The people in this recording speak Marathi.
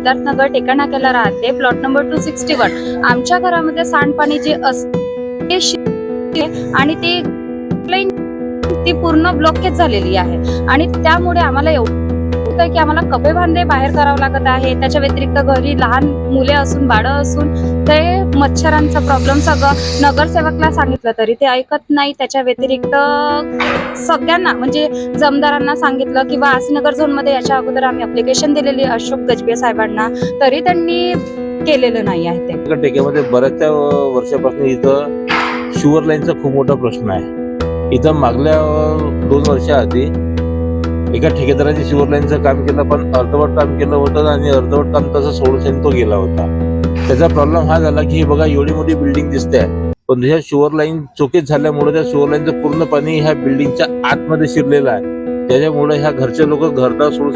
सिद्धार्थ नगर टेकानाक्याला राहते. Plot number two sixty one आमच्या घरामध्ये सांडपाणी जे असते ते आणि ते ती पूर्ण ब्लॉकेज झालेली आहे. आणि त्यामुळे आम्हाला एवढं होतं की आम्हाला कपडे भांडे बाहेर करावं लागत आहे. त्याच्या व्यतिरिक्त घरी लहान मुले असून बाळं असून ते मच्छरांचा प्रॉब्लेम सगळं नगरसेवकला सांगितलं तरी ते ऐकत नाही. त्याच्या व्यतिरिक्त सगळ्यांना म्हणजे जमदारांना सांगितलं किंवा आसनगर झोनमध्ये याच्या अगोदर आम्ही अप्लिकेशन दिलेली अशोक गजबे साहेबांना तरी त्यांनी केलेलं नाही आहे ते. टेकेमध्ये बऱ्याचशा वर्षापासून इथं शुअर लाईनचा खूप मोठा प्रश्न आहे. इथं मागल्या दोन वर्षाआधी एका ठेकेदाराने शुअर लाईनचं काम केलं पण अर्धवट काम केलं होतं आणि अर्धवट काम तसं सोडून तो गेला होता. त्याचा प्रॉब्लेम हा झाला की हे बघा एवढी मोठी बिल्डिंग दिसते पण ह्या शुअर लाईन चुकीत झाल्यामुळे त्या शुअर लाईनचं पूर्ण पाणी ह्या बिल्डिंगच्या आतमध्ये शिरलेलं आहे. त्याच्यामुळे ह्या घरचे लोक घरदार सोडून